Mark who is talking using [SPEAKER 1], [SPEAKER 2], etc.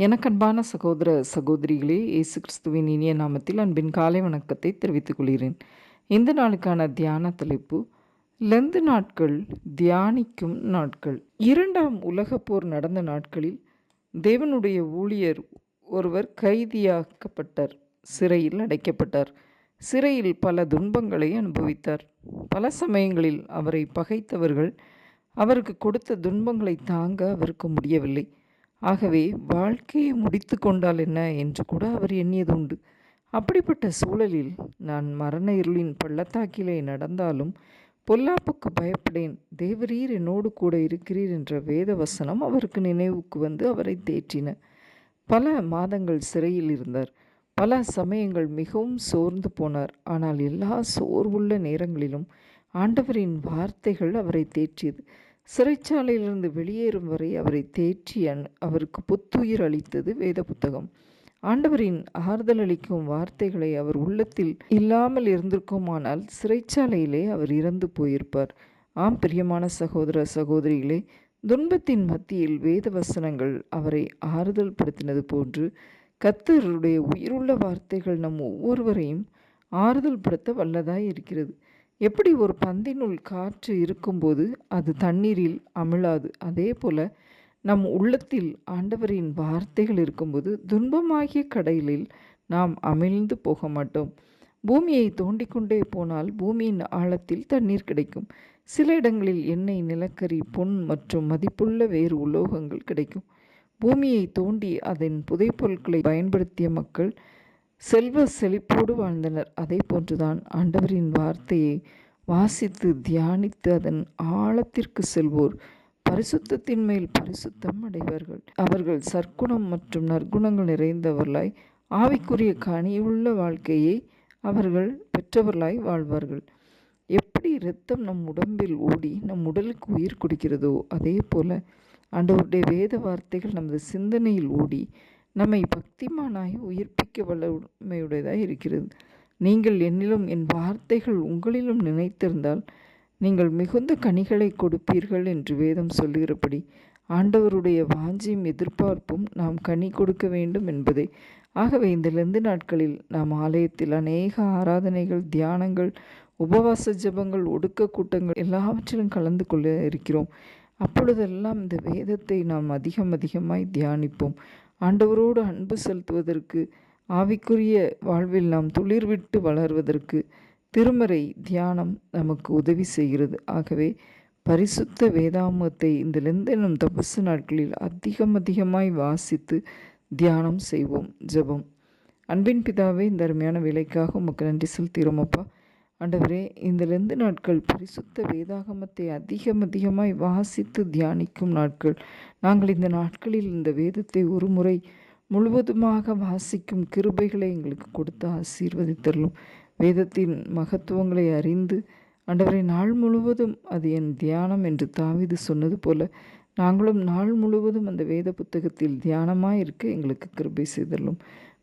[SPEAKER 1] எனக்கன்பான சகோதர சகோதரிகளே இயேசு கிறிஸ்துவின் இனிய நாமத்தில் அன்பின் காலை வணக்கத்தை தெரிவித்துக் கொள்கிறேன். இந்த நாளுக்கான தியான தலைப்பு லெந்து நாட்கள் தியானிக்கும் நாட்கள். இரண்டாம் உலகப் போர் நடந்த நாட்களில் தேவனுடைய ஊழியர் ஒருவர் கைதியாக்கப்பட்டார் சிறையில் அடைக்கப்பட்டார். சிறையில் பல துன்பங்களை அனுபவித்தார். பல சமயங்களில் அவரை பகைத்தவர்கள் அவருக்கு கொடுத்த துன்பங்களை தாங்க அவருக்கு முடியவில்லை. ஆகவே வாழ்க்கையை முடித்து கொண்டால் என்ன என்று கூட அவர் எண்ணியது உண்டு அப்படிப்பட்ட சூழலில் நான் மரண இருளின் பள்ளத்தாக்கிலே நடந்தாலும் பொல்லாப்புக்கு பயப்படேன். தேவரீர் என்னோடு கூட இருக்கிறீர் என்ற வேத வசனம் அவருக்கு நினைவுக்கு வந்து அவரை தேற்றின. பல மாதங்கள் சிறையில் இருந்தார். பல சமயங்கள் மிகவும் சோர்ந்து போனார். ஆனால் எல்லா சோர்வுள்ள நேரங்களிலும் ஆண்டவரின் வார்த்தைகள் அவரை தேற்றியது. சிறைச்சாலையிலிருந்து வெளியேறும் வரை அவரை தேற்றி அன் அவருக்கு புத்துயிர் அளித்தது வேத புத்தகம். ஆண்டவரின் ஆறுதல் அளிக்கும் வார்த்தைகளை அவர் உள்ளத்தில் இல்லாமல் இருந்திருக்குமானால் சிறைச்சாலையிலே அவர் இறந்து போயிருப்பார். ஆம் பிரியமான சகோதர சகோதரிகளே துன்பத்தின் மத்தியில் வேத வசனங்கள் அவரை ஆறுதல் படுத்தினது போன்று கத்தருடைய உயிருள்ள வார்த்தைகள் நம் ஒவ்வொருவரையும் ஆறுதல் படுத்த வல்லதாய் இருக்கிறது. எப்படி ஒரு பந்தினுள் காற்று இருக்கும்போது அது தண்ணீரில் அமிழாது? அதே போல நம் உள்ளத்தில் ஆண்டவரின் வார்த்தைகள் இருக்கும்போது துன்பமாகிய கடலில் நாம் அமிழ்ந்து போக மாட்டோம். பூமியை தோண்டிக்கொண்டே போனால் பூமியின் ஆழத்தில் தண்ணீர் கிடைக்கும். சில இடங்களில் எண்ணெய் நிலக்கரி பொன் மற்றும் மதிப்புள்ள வேறு உலோகங்கள் கிடைக்கும். பூமியை தோண்டி அதன் புதைப்பொருட்களை பயன்படுத்திய மக்கள் செல்வ செழிப்போடு வாழ்ந்தனர். அதே போன்றுதான் ஆண்டவரின் வார்த்தையை வாசித்து தியானித்து அதன் ஆழத்திற்கு செல்வோர். பரிசுத்தத்தின் மேல் பரிசுத்தம் அடைவார்கள். அவர்கள் சற்குணம் மற்றும் நற்குணங்கள் நிறைந்தவர்களாய் ஆவிக்குரிய கனியுள்ள வாழ்க்கையை அவர்கள் பெற்றவர்களாய் வாழ்வார்கள். எப்படி இரத்தம் நம் உடம்பில் ஓடி நம் உடலுக்கு உயிர் கொடுக்கிறதோ அதே போல ஆண்டவருடைய வேத வார்த்தைகள் நமது சிந்தனையில் ஓடி நம்மை பக்திமானாய் உயிர்ப்பிக்க வல்லமையுடையதாக இருக்கிறது. நீங்கள் என்னிலும் என் வார்த்தைகள் உங்களிலும் நினைத்திருந்தால் நீங்கள் மிகுந்த கனிகளை கொடுப்பீர்கள் என்று வேதம் சொல்லுகிறபடி ஆண்டவருடைய வாஞ்சியும் எதிர்பார்ப்பும் நாம் கனி கொடுக்க வேண்டும் என்பதே. ஆகவே இந்த லெந்து நாட்களில் நாம் ஆலயத்தில் அநேக ஆராதனைகள் தியானங்கள் உபவாச ஜபங்கள் ஒடுக்க கூட்டங்கள் எல்லாவற்றிலும் கலந்து கொள்ள இருக்கிறோம். அப்பொழுதெல்லாம் இந்த வேதத்தை நாம் அதிகம் அதிகமாய் தியானிப்போம். ஆண்டவரோடு அன்பு செலுத்துவதற்கு ஆவிக்குரிய வாழ்வில் நாம் துளிர்விட்டு வளர்வதற்கு திருமறை தியானம் நமக்கு உதவி செய்கிறது. ஆகவே பரிசுத்த வேதாமத்தை இந்த லெந்தனும் தபசு நாட்களில் அதிகம் அதிகமாய் வாசித்து தியானம் செய்வோம் ஜெபம். அன்பின் பிதாவே இந்த அருமையான வேலைக்காக உமக்கு நன்றி செலுத்துகிறோம் அப்பா. ஆண்டவரே இந்த ரெண்டு நாட்கள் பரிசுத்த வேதாகமத்தை அதிகம் அதிகமாய் வாசித்து தியானிக்கும் நாட்கள். நாங்கள் இந்த நாட்களில் இந்த வேதத்தை ஒரு முறை முழுவதுமாக வாசிக்கும் கிருபைகளை எங்களுக்கு கொடுத்து ஆசீர்வதித்தரலும். வேதத்தின் மகத்துவங்களை அறிந்து ஆண்டவரை நாள் முழுவதும் அது என் தியானம் என்று தாவிது சொன்னது போல நாங்களும் நாள் முழுவதும் அந்த வேத புத்தகத்தில் தியானமாக இருக்க எங்களுக்கு கிருபை செய்தரலும்.